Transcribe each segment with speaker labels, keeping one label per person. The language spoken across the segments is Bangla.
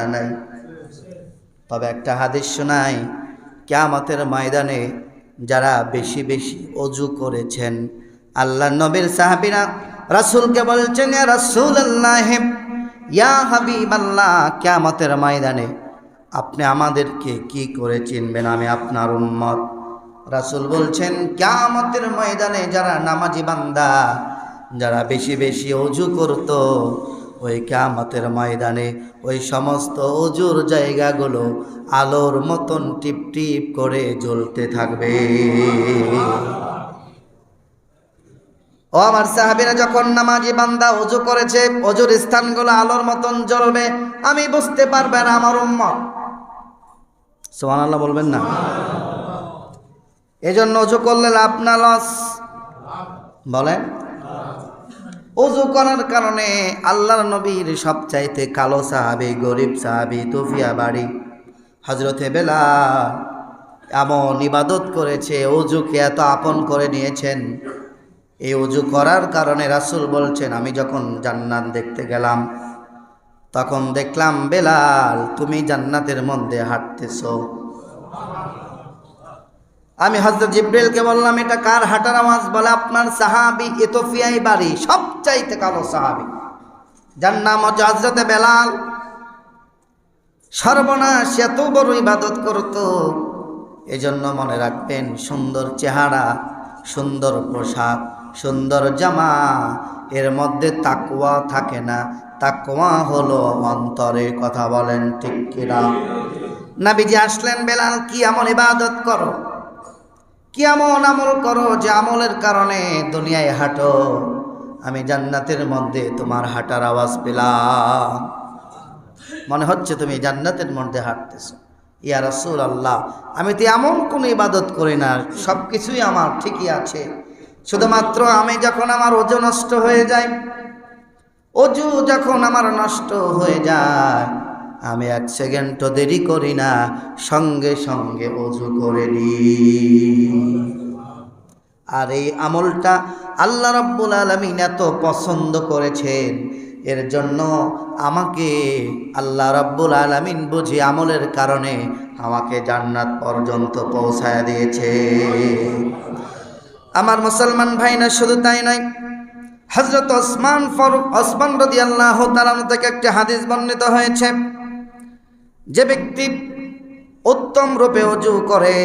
Speaker 1: না নাই। তবে একটা হাদিস শোনাই, কেয়ামতের ময়দানে যারা বেশি বেশি অজু করেছেন আল্লাহ নবীর সাহাবিরা রাসূলকে বলছেন, ইয়া রাসূলুল্লাহ, ইয়া হাবিবাল্লাহ, কেয়ামতের ময়দানে আপনি আমাদেরকে কি করে চিনবেন? আমি আপনার উম্মত। রাসূল বলছেন, কেয়ামতের ময়দানে যারা নামাজি বান্দা, যারা বেশি বেশি অজু করত ওই কেয়ামতের ময়দানে ওই সমস্ত অজুর জায়গাগুলো আলোর মতন টিপ টিপ করে জ্বলতে থাকবে। ও আমার সাহাবিরা, যখন নামাজি বান্দা অজু করেছে অজুর স্থানগুলো আলোর মতন জ্বলবে, আমি বুঝতে পারবেন আমার উম্মত। সোহান আল্লাহ বলবেন না? এজন্য অজু করলে লাভ না, লস। বলেন? অজু করার কারণে আল্লাহর নবীর সবচাইতে কালো সাহাবি, গরিব সাহাবি, তুফিয়া বাড়ি। হজরতে বেলা এমন ইবাদত করেছে অজুকে এত আপন করে নিয়েছেন। এই অজু করার কারণে রাসুল বলছেন, আমি যখন জান্নাত দেখতে গেলাম, তখন দেখলাম বেলাল, তুমি জান্নাতের মধ্যে হাঁটতেছো। আমি হজরত জিব্রেলকে বললাম, এটা কার হাঁটার আওয়াজ? বলে, আপনার সাহাবি এতোফিয়াই বাড়ি সব চাইতে কালো সাহাবি। যার নাম হচ্ছে হজরতে বেলাল। সর্বনাশ, এত বড় ইবাদত করত। এজন্য মনে রাখবেন, সুন্দর চেহারা, সুন্দর পোশাক, সুন্দর জামা, এর মধ্যে তাকুয়া থাকে না। তাকুয়া হলো অন্তরে কথা বলেন ঠিক কিনা। নাবিজি আসলেন, বেলাল, কি এমন ইবাদত করো? কি এমন আমল করো যে আমলের কারণে দুনিয়ায় হাঁটো? আমি জান্নাতের মধ্যে তোমার হাঁটার আওয়াজ পেলাম। মনে হচ্ছে তুমি জান্নাতের মধ্যে হাঁটতেছো। ইয়া রাসূল আল্লাহ আমি তো এমন কোনো ইবাদত করি না সব কিছুই আমার ঠিকই আছে। শুধুমাত্র আমি যখন আমার ওজু নষ্ট হয়ে যায় অজু যখন আমার নষ্ট হয়ে যায় আমি এক সেকেন্ডও দেরি করি না, সঙ্গে সঙ্গে অজু করে নিই আর এই আমলটা আল্লাহ রব্বুল আলমিন এত পছন্দ করেছেন, এর জন্য আমাকে আল্লাহ রব্বুল আলমিন বুঝি আমলের কারণে আমাকে জান্নাত পর্যন্ত পৌঁছায় দিয়েছে। আমার মুসলমান ভাই না শুধু তাই নয় হজরত ওসমান ফারুক ওসমান রদি আল্লাহ থেকে একটি হাদিস বর্ণিত হয়েছে। যে ব্যক্তি উত্তম রূপে অজু করে,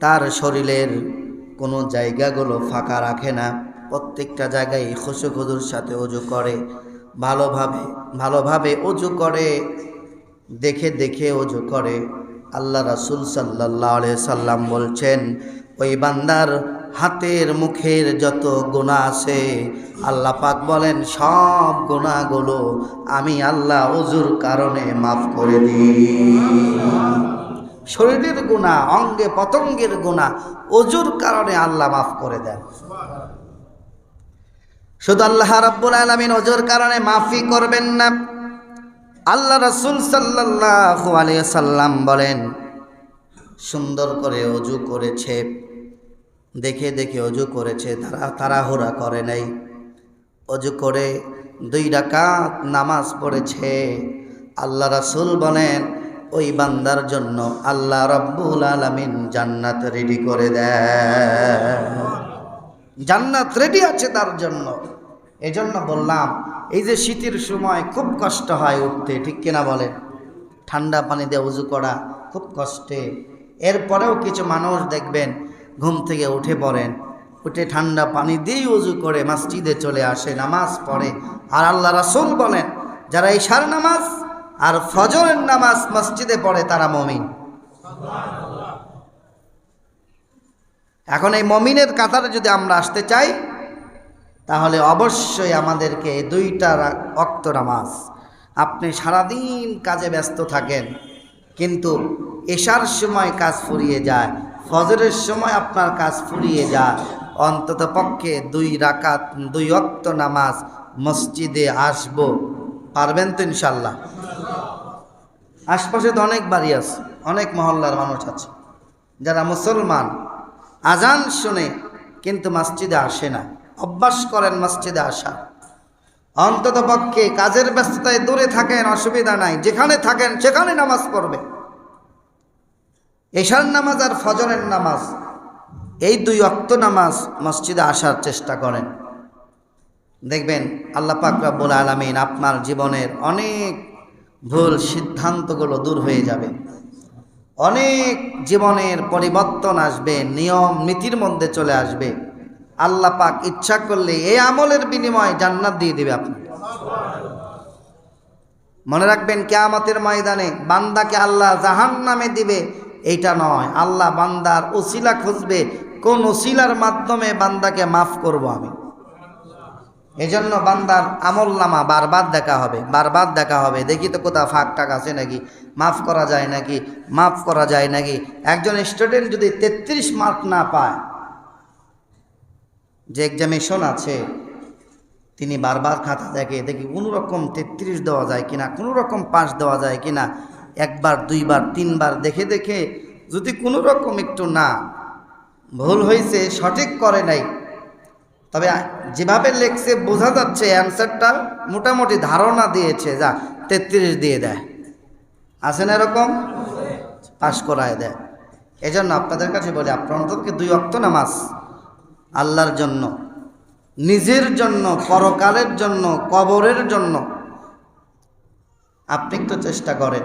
Speaker 1: তার শরীরের কোনো জায়গাগুলো ফাঁকা রাখে না। প্রত্যেকটা জায়গায় খুশু খুদুর সাথে অজু করে, ভালোভাবে ভালোভাবে অজু করে, দেখে দেখে অজু করে। আল্লাহ রাসুল সাল্লাহ সাল্লাম বলছেন, ওই বান্দার হাতের মুখের যত গুণা আছে, আল্লাহ পাক বলেন, সব গুণাগুলো আমি আল্লাহ অজুর কারণে মাফ করে দিই। শরীরের গুণা, অঙ্গে পতঙ্গের গুণা অজুর কারণে আল্লাহ মাফ করে দেন। শুধু আল্লাহ রাব্বুল আলমিন অজুর কারণে মাফি করবেন না। আল্লাহ রসুল সাল্লাল্লাহু আলাইহি সাল্লাম বলেন, সুন্দর করে অজু করেছে দেখে দেখে অজু করেছে, তারা তাড়াহুড়া করে নাই। অজু করে দুই ডাকাত নামাজ পড়েছে। আল্লাহ রাসুল বলেন, ওই বান্দার জন্য আল্লাহ রব্বুল আলমিন জান্নাত রেডি করে দেয় জান্নাত রেডি আছে তার জন্য। এই জন্য বললাম, এই যে শীতের সময় খুব কষ্ট হয় উঠতে, ঠিক কিনা বলেন? ঠান্ডা পানি দিয়ে উজু করা খুব কষ্টে। এরপরেও কিছু মানুষ দেখবেন ঘুম থেকে উঠে পড়েন। উঠে ঠান্ডা পানি দিয়েই উজু করে মসজিদে চলে আসে, নামাজ পড়ে। আর আল্লাহ রাসুল বলেন, যারা ইশার নামাজ আর ফজরের নামাজ মসজিদে পড়ে, তারা মমিন। এখন এই মমিনের কাতারে যদি আমরা আসতে চাই, তাহলে অবশ্যই আমাদেরকে দুইটা অক্ত নামাজ। আপনি সারাদিন কাজে ব্যস্ত থাকেন, কিন্তু এশার সময় কাজ ফুরিয়ে যায়। ফজরের সময় আপনার কাজ ফুরিয়ে যায়। অন্তত পক্ষে দুই রাকাত, দুই অক্ত নামাজ মসজিদে আসব। পারবেন তো ইনশাল্লাহ আশপাশে তো অনেক বাড়ি আছে, অনেক মহল্লার মানুষ আছে, যারা মুসলমান। আজান শুনে কিন্তু মসজিদে আসে না, অভ্যাস করেন মসজিদে আসা। অন্তত পক্ষে কাজের ব্যস্ততায় দূরে থাকেন, অসুবিধা নাই, যেখানে থাকেন সেখানে নামাজ পড়বে। এশার নামাজ আর ফজরের নামাজ, এই দুই অক্ত নামাজ মসজিদে আসার চেষ্টা করেন। দেখবেন আল্লাহ পাক রব্বুল আলমিন আপনার জীবনের অনেক ভুল সিদ্ধান্তগুলো দূর হয়ে যাবে। অনেক জীবনের পরিবর্তন আসবে, নিয়ম নীতির মধ্যে চলে আসবে। আল্লাহ পাক ইচ্ছা করলে এই আমলের বিনিময়ে জান্নাত দিয়ে দেবে আপনি মনে রাখবেন কেয়ামতের ময়দানে বান্দাকে আল্লাহ জাহান নামে দিবে এইটা নয়। আল্লাহ বান্দার ওসিলা খুঁজবে, কোন ওসিলার মাধ্যমে বান্দাকে মাফ করব আমি। এজন্য বান্দার আমল নামা বারবার দেখা হবে, বারবার দেখা হবে। দেখি তো কোথাও ফাঁক টাক আছে নাকি? মাফ করা যায় নাকি? মাফ করা যায় নাকি? একজন স্টুডেন্ট যদি তেত্রিশ মার্ক না পায়, যে এক্সামিশন আছে, তিনি বারবার খাতা দেখে, দেখি কোনো রকম তেত্রিশ দেওয়া যায় কিনা কোনো রকম পাস দেওয়া যায় কিনা একবার, দুইবার, তিনবার দেখে দেখে যদি কোনো রকম একটু না, ভুল হয়েছে সঠিক করে নাই, তবে যেভাবে লেখছে বোঝা যাচ্ছে অ্যান্সারটা মোটামুটি ধারণা দিয়েছে, যা তেত্রিশ দিয়ে দেয়। আছে না এরকম? পাশ করায় দেয়। এজন্য আপনাদের কাছে বলি আপনার দুই অক্ত নামাজ আল্লাহর জন্য, নিজের জন্য, পরকালের জন্য, কবরের জন্য আপনি একটু চেষ্টা করেন।